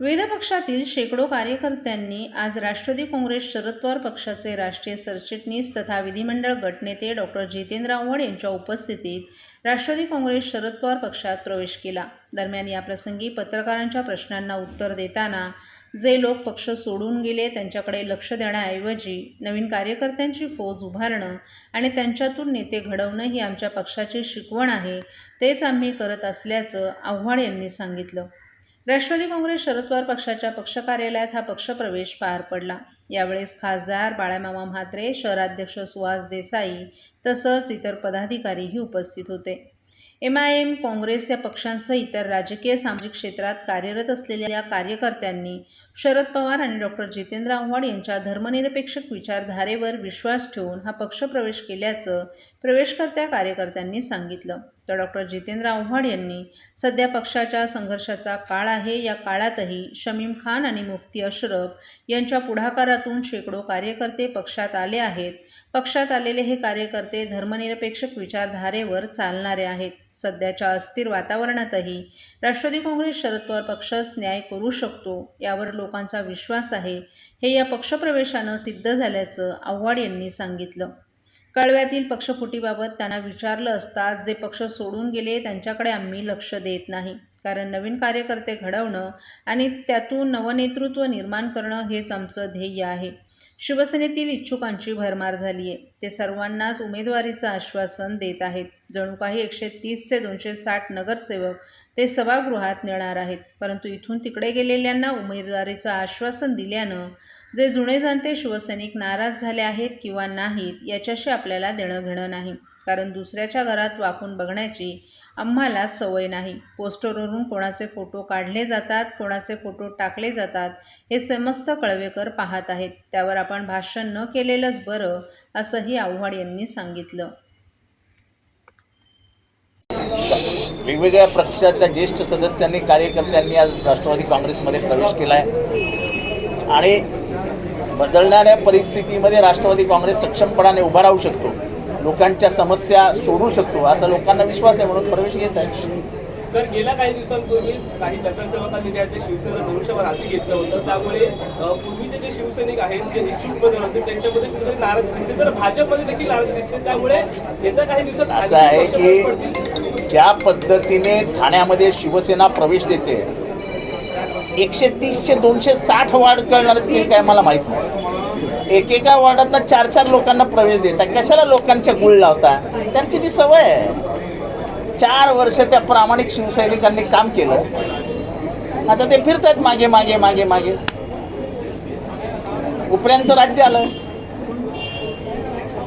विविध पक्षातील शेकडो कार्यकर्त्यांनी आज राष्ट्रवादी काँग्रेस शरद पवार पक्षाचे राष्ट्रीय सरचिटणीस तथा विधिमंडळ गटनेते डॉक्टर जितेंद्र आव्हाड यांच्या उपस्थितीत राष्ट्रवादी काँग्रेस शरद पवार पक्षात प्रवेश केला. दरम्यान याप्रसंगी पत्रकारांच्या प्रश्नांना उत्तर देताना जे लोक पक्ष सोडून गेले त्यांच्याकडे लक्ष देण्याऐवजी नवीन कार्यकर्त्यांची फौज उभारणं आणि त्यांच्यातून नेते घडवणं ही आमच्या पक्षाची शिकवण आहे तेच आम्ही करत असल्याचं आव्हाड यांनी सांगितलं. राष्ट्रवादी काँग्रेस शरद पवार पक्षाच्या पक्ष कार्यालयात हा पक्षप्रवेश पार पडला. यावेळेस खासदार बाळामामा म्हात्रे शहराध्यक्ष सुहास देसाई तसंच इतर पदाधिकारीही उपस्थित होते. एम आय एम काँग्रेस या पक्षांसह इतर राजकीय सामाजिक क्षेत्रात कार्यरत असलेल्या या कार्यकर्त्यांनी शरद पवार आणि डॉक्टर जितेंद्र आव्हाड यांच्या धर्मनिरपेक्ष विचारधारेवर विश्वास ठेवून हा पक्षप्रवेश केल्याचं प्रवेशकर्त्या कार्यकर्त्यांनी सांगितलं. तर डॉक्टर जितेंद्र आव्हाड यांनी सध्या पक्षाच्या संघर्षाचा काळ आहे. या काळातही शमीम खान आणि मुफ्ती अशरफ यांच्या पुढाकारातून शेकडो कार्यकर्ते पक्षात आले आहेत. पक्षात आलेले हे कार्यकर्ते धर्मनिरपेक्ष विचारधारेवर चालणारे आहेत. सध्याच्या अस्थिर वातावरणातही राष्ट्रवादी काँग्रेस शरद पवार पक्षच न्याय करू शकतो यावर लोकांचा विश्वास आहे. हे या पक्षप्रवेशानं सिद्ध झाल्याचं आव्हाड यांनी सांगितलं. कळव्यातील पक्षफुटीबाबत त्यांना विचारलं असता जे पक्ष सोडून गेले त्यांच्याकडे आम्ही लक्ष देत नाही. कारण नवीन कार्यकर्ते घडवणं आणि त्यातून नवनेतृत्व निर्माण करणं हेच आमचं ध्येय आहे. शिवसेनेतील इच्छुकांची भरमार झाली आहे ते सर्वांनाच उमेदवारीचं आश्वासन देत आहेत. जणू काही एकशे तीस ते दोनशे साठ नगरसेवक ते सभागृहात नेणार आहेत. परंतु इथून तिकडे गेलेल्यांना उमेदवारीचं आश्वासन दिल्यानं जे जुने जाणते शिवसैनिक नाराज झाले आहेत किंवा नाहीत याच्याशी आपल्याला देणं घेणं नाही. कारण दुसऱ्याच्या घरात वाकून बघण्याची आम्हाला सवय नाही. पोस्टरवरून कोणाचे फोटो काढले जातात कोणाचे फोटो टाकले जातात हे समस्त कळवेकर पाहत आहेत. त्यावर आपण भाष्य न केलेलंच बरं असंही आव्हाड यांनी सांगितलं. वेगवेगळ्या पक्षातल्या ज्येष्ठ सदस्यांनी कार्यकर्त्यांनी आज राष्ट्रवादी काँग्रेसमध्ये प्रवेश केला आहे आणि बदलणाऱ्या परिस्थितीमध्ये राष्ट्रवादी काँग्रेस सक्षमपणाने उभा राहू शकतो. लोकांच्या समस्या सोडू शकतो असा लोकांना विश्वास आहे म्हणून प्रवेश घेत आहे. सर गेल्या काही दिवसांपूर्वी काही नगरसेवकांनी त्या ते शिवसेना धनुष्यवर हाती घेतलं होतं. त्यामुळे पूर्वीचे जे शिवसैनिक आहेत जे इच्छुकमध्ये होते त्यांच्यामध्ये कुठेतरी नाराजी दिसते. तर भाजपमध्ये देखील नाराजी दिसते. त्यामुळे येत्या काही दिवसात असं आहे. की ज्या पद्धतीने ठाण्यामध्ये शिवसेना प्रवेश देते. एकशे तीसशे दोनशे साठ वाढ करणार ते काय मला माहीत नाही. एकेका वॉर्डातनं चार चार लोकांना प्रवेश देता कशाला लोकांच्या गुळ लावता? त्यांची ती सवय आहे. चार वर्ष त्या प्रामाणिक शिवसैनिकांनी काम केलं. आता ते फिरतात मागे मागे मागे मागे. उपऱ्यांचं राज्य आलं.